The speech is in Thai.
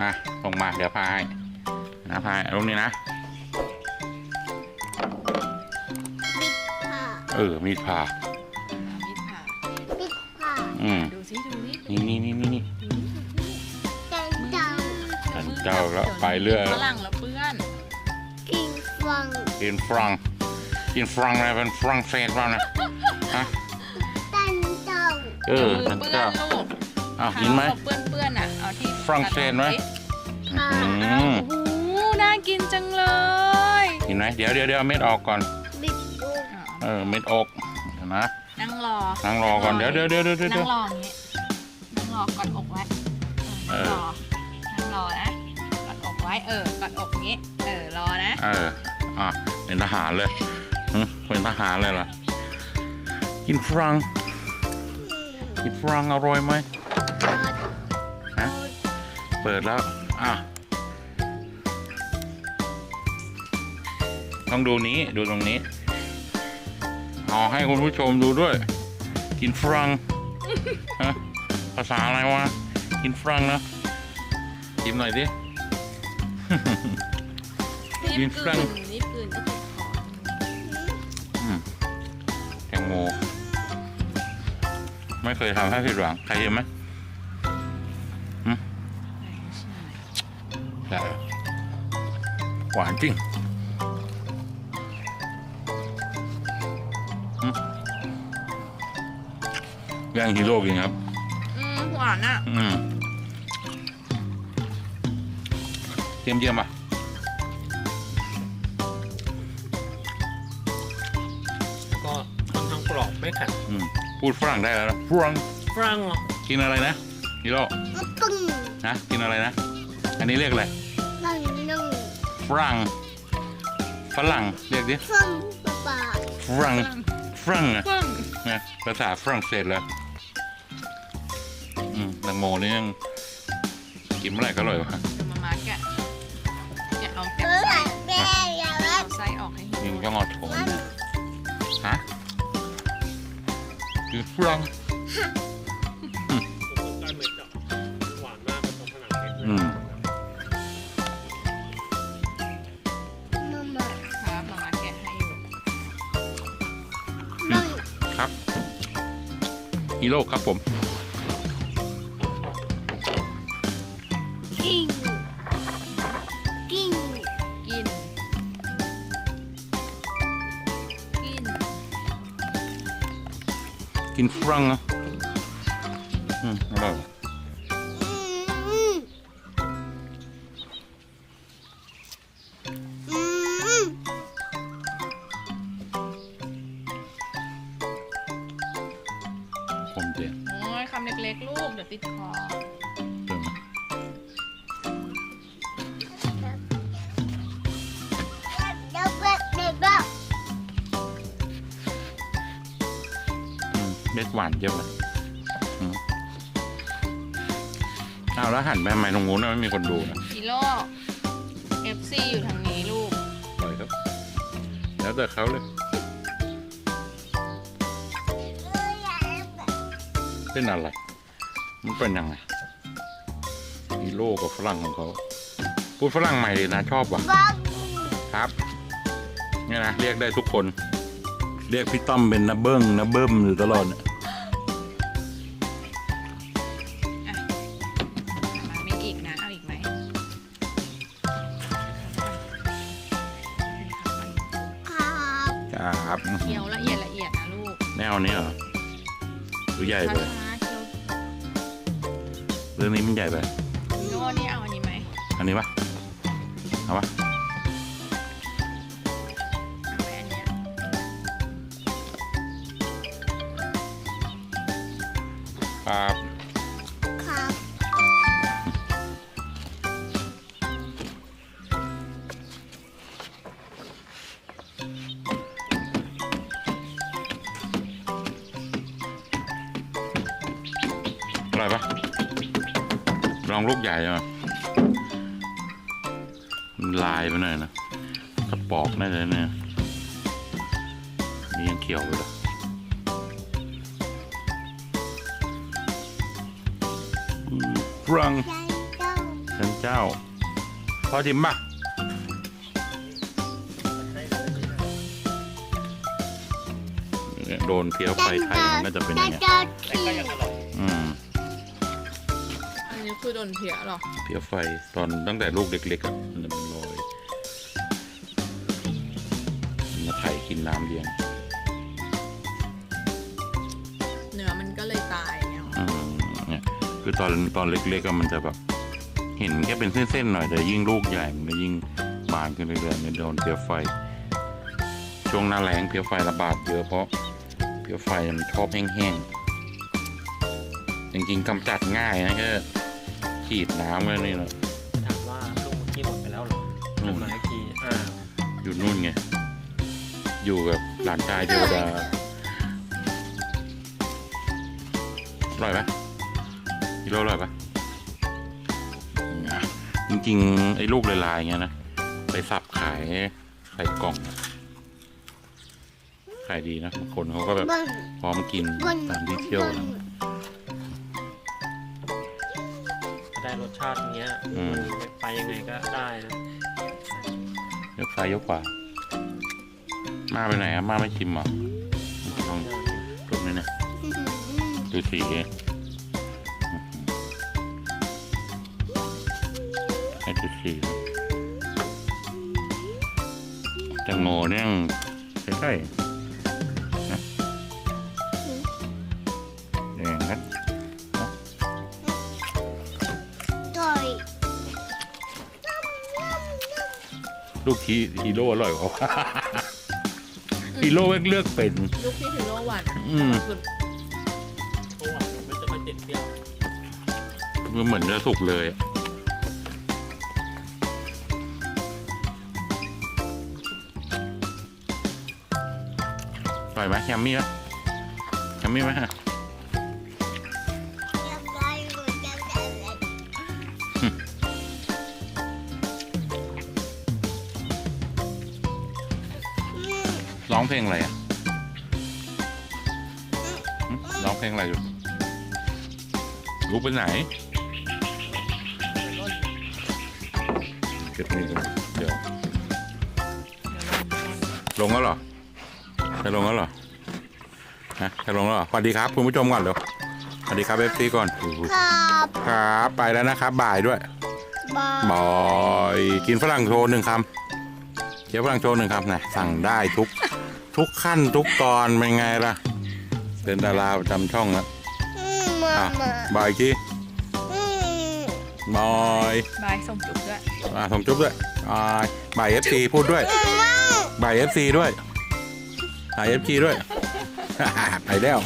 มาลงมาเดี๋ยวพาให้นะพาให้ลูกนี้นะปิดผ้าเออมีดผ่ามีดผ่าปิดผ้าอืมดูสิดูสินี่นี่นี่นี่นี่เจังจังท่านเจ้าแล้วไปเรื่อยฝรั่งแล้วเปื้อนกินฟังกินฝรั่งกินฝรั่งอะไรเป็นฝรั่งเศสบ้างนะฮะตันจังเออมืท่านเปื้อเจ้านลูก อ้าวกินไหม เปื้อนเปื้อนๆอะ เอาที่ฝรั่งเศสไหมอ่าอือ้าวมโอ้โหน่ากินจังเลยกินไหมเดี๋ยวเดี๋ยวเดี๋ยวเอาเม็ดออกก่อน บิดบุกอ้าวเออเม็ดออกเดี๋ยวนะนั่งรอนั่งรอก่อนเดี๋ยวเดี๋ยวเดี๋ยวเดี๋ยวเดี๋นั่ยว งรออย่างงี้นั่งรอกอดอกไว้เออนั่งรอนั่งรอนะกอดอกไว้เออกอดอกอย่างงี้ เออรอนะเอออะเป็นทหารเลยหึเป็นทหารเลยล่ะกินฝรั่งกินฝรั่งอร่อยไหมฮะ เปิดแล้ว อะ ต้องดูนี้ ดูตรงนี้ เอาให้คุณผู้ชมดูด้วย กินฝรั่งฮะภาษาอะไรวะ กินฝรั่งนะชิมหน่อยดิรีบกินกฝรั่ลืงนรีบกลืนก็ติดคออืมแตงโม ไม่เคยทำให้ผิดหวัง ใครเห็นไหม หวานจริงอืมย่างฮีโร่กินครับ อืมหวานอะ อืมเยี่ยมเยี่ยมป่ะแล้วก็ค่อนข้างกรอบไม่แข็งอืมพูดฝรั่งได้แล้วนะฝรั่งฝรั่งเหรอกินอะไรนะฮีโร่ปึ้งนะกินอะไรนะ อันนี้เรียกอะไรนั่งนั่งฝรั่งฝรั่งเรียกดิฟังปะปะฝรั่งฝรั่งอะฝรั่งนะภาษาฝรั่งเศสเลยอืมแตงโมนี่ยังกินเมื่อไหร่ก็อร่อยวะเดี๋ยวมามาแกะแกะเอาแกะเมื่อไหไส้ร่แม่อยากเอาไส้ออกให้ยิเห็งนก็งอโถนฮะคือฝรั่ง ฮีโร่ครับผมกินกินกิน กิน กินฝรั่งนะอืมอร่อย กๆลูก เดี๋ยวติดคอเติมเดี๋ยวเปิดเด็กแล้วอืมเม็ดหวานเยอะเลยอืมเอาแล้วหันไปทำไมตรงนู้นนะไม่มีคนดูนะกิโล FC อยู่ทางนี้ลูกปล่อยครับ แล้วแต่เขาเลย เป็นอะไร มันเป็นยังไงฮีโร่กับฝรั่งของเขา พูดฝรั่งใหม่เลยนะ ชอบว่ะบังครับ เนี่ยนะ เรียกได้ทุกคน เรียกพี่ต้อมเป็นนะเบิ้งนะเบิ้มอยู่ตลอดเนี่ยมามีอีกนะ เอาอีกไหมครับครับอื้อหืเคี้อยวละเอียดละเอียดนะลูกแนวนี้เหรอหรือใหญ่ไปช้าๆเคี้ยวเรื่องนี้มันใหญ่ไปโน่นี่เอาอันนี้ไหมอันนี้ปะเอาปะเอาไหมอันเนี้ยครับครับอร่อยปะ ลองลูกใหญ่มามันลายไปหน่อยนะกระปอกได้เลยเนี่ยนี่ยังเขียวอยู่เลยอืมฝรั่งใจต้องฉันเจ้าพ่อจิมป่ะเนี่ยโดนเพี้ยวไฟไทยมันน่าจะเป็นอย่างเงี้ยจะไอ้ก็ยังอร่อยอืมอั นนี้คือโดนเพียเหรอเพี้ยวไฟตอนตั้งแต่ลูกเล็กๆอะมันจะเป็นรอยมาไถกินน้ำเลี้ยงเนื้อมันก็เลยตายเนี่ยหรออืมเนี่ยคือตอนตอนเล็กๆอะมันจะแบบ เห็นแค่เป็นเส้นๆหน่อยแต่ยิ่งลูกใหญ่มันก็ยิ่งบานขึ้นเรื่อยๆเนี่ยโดนเพี้ยวไฟ ช่วงหน้าแล้งเพี้ยวไฟระบาดเยอะเพราะเพี้ยวไฟมันชอบแห้งๆจริงๆกำจัดง่ายนะแค่ ฉีดน้ำแค่นี้แหละถามว่าลูกเมื่อกี้หมดไปแล้วเหรอนู่นมาเมื่อกี้อ้าวอยู่นู่นไง อยู่กับหลานชายเทวดาอร่อยปะกิโลอร่อยปะอะจริงๆ ไอ้ลูกลายๆเงี้ยนะ ไปสับขายใส่กล่อง ขายดีนะบางคนเขาก็แบบบนพร้อมกินบนตามที่เที่ยวนะ รสชาติเนี้ยอืม มันไปยังไงก็ได้นะยกซ้ายยกขวามาไปไหนอะมาไม่ชิมเหรอลองดูนี่เนี่ยดูสีให้ดูสีแตงโมเนี่ยใกล้ๆ ลูกฮีฮีโร่อร่อยกว่าฮีโร่แม่งเลือกเป็นลูกที่ถือโลหวานอืมสุดเพราะว่ามันจะไม่ติดเปรี้ยวมันเหมือนจะสุกเลยอะอร่อยไหมแฮมมี่ไหมแฮมมี่ไหมฮะ องเพลงอะไรอะหึร้องเพลงอะไรอยู่รู้ไปไหน เก็บนี่ก่อนเดี๋ยว ลงแล้วเหรอจะลงแล้วเหรอฮะจะลงแล้วเหรอสวัสดีครับ คุณผู้ชมก่อนเดี๋ยวสวัสดีครับเอฟซีก่อน ครับครับ ไปแล้วนะครับ บ่ายด้วย บอบอยกินฝรั่งโชว์หนึ่งคำเคี้ยวฝรั่งโชว์หนึ่งคำนะสั่งได้ทุก ทุกขั้นทุกตอนเป็นไงล่ะ เป็นดาราประจำช่องแล้วอืมมาอะมาบายจีอืมบอยบายส่งจุกด้วย อะส่งจุ๊บด้วยบายบายเอฟซีพูดด้วยบายเอฟซีด้วยบายเอฟซีด้วย ไปแล้ว